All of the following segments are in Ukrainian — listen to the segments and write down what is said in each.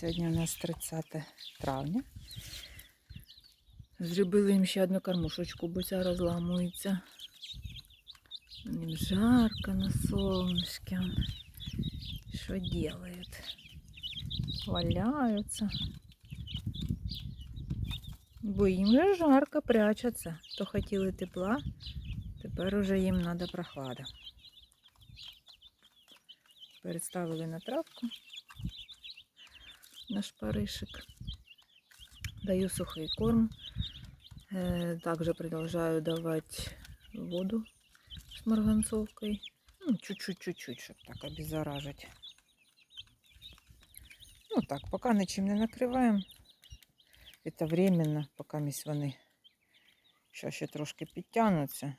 Сьогодні у нас 30 травня. Зробили їм ще одну кормушечку, бо ця розламується. Їм жарко на солнышке. Що делают? Валяються. Бо їм же жарко прячаться. То хотіли тепла, тепер уже їм треба прохлада. Переставили на травку на шпаришек. Даю сухий корм. Э, Также продолжаю давать воду с марганцовкой. Ну, чуть-чуть-чуть-чуть, чтобы так обеззаражить. Ну так, пока ничем не накриваємо. Это временно, пока місь вони ще, ще трошки підтягнуться.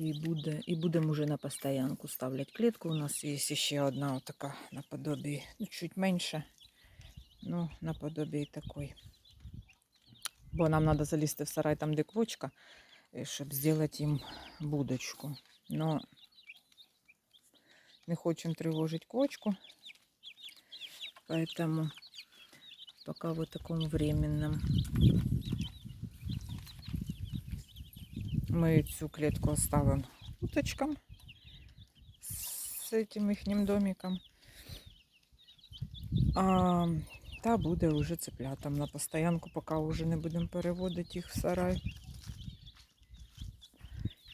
І, буде, і будемо вже на постоянку ставлять клітку. У нас є ще одна така наподобі, ну, чуть менше, ну, наподобі такої. Бо нам треба залізти в сарай, там де квочка, е, щоб зробити їм будочку. Но не хочемо тривожити квочку, поэтому пока в такому временном Мы цю клетку оставим уточкам з этим їхнім домиком. А та буде вже цеплятам на постоянку, поки вже не будемо переводити їх в сарай.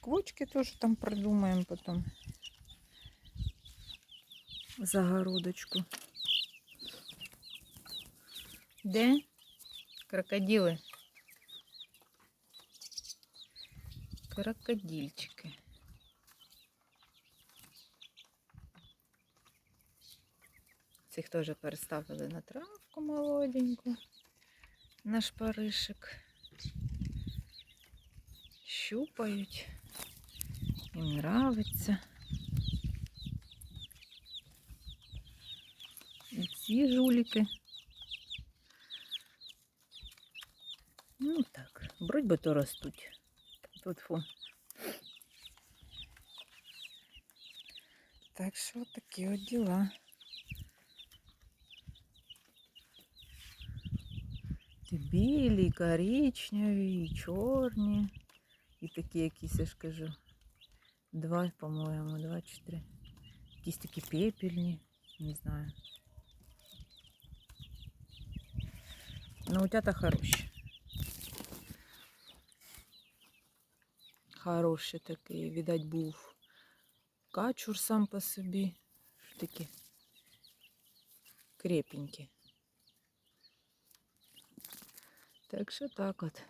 Квочки теж там придумаємо потім. Загородочку. Де? Крокодили. Крокодильчики. Цих теж переставили на травку молоденьку, на шпаришек. Щупають. Їм нравиться. І ці жуліки. Ну так, бродь би то ростуть. Тут фу. Так що такі от діла. Ті білі, коричневі, чорні. І такі якісь, я ж кажу. Два, по-моєму, два чи три. Якісь такі пепельні, не знаю. Ну, утята хороші. Хороший такий, видать, був качур сам по собі. Такі крепенькі. Так що так от.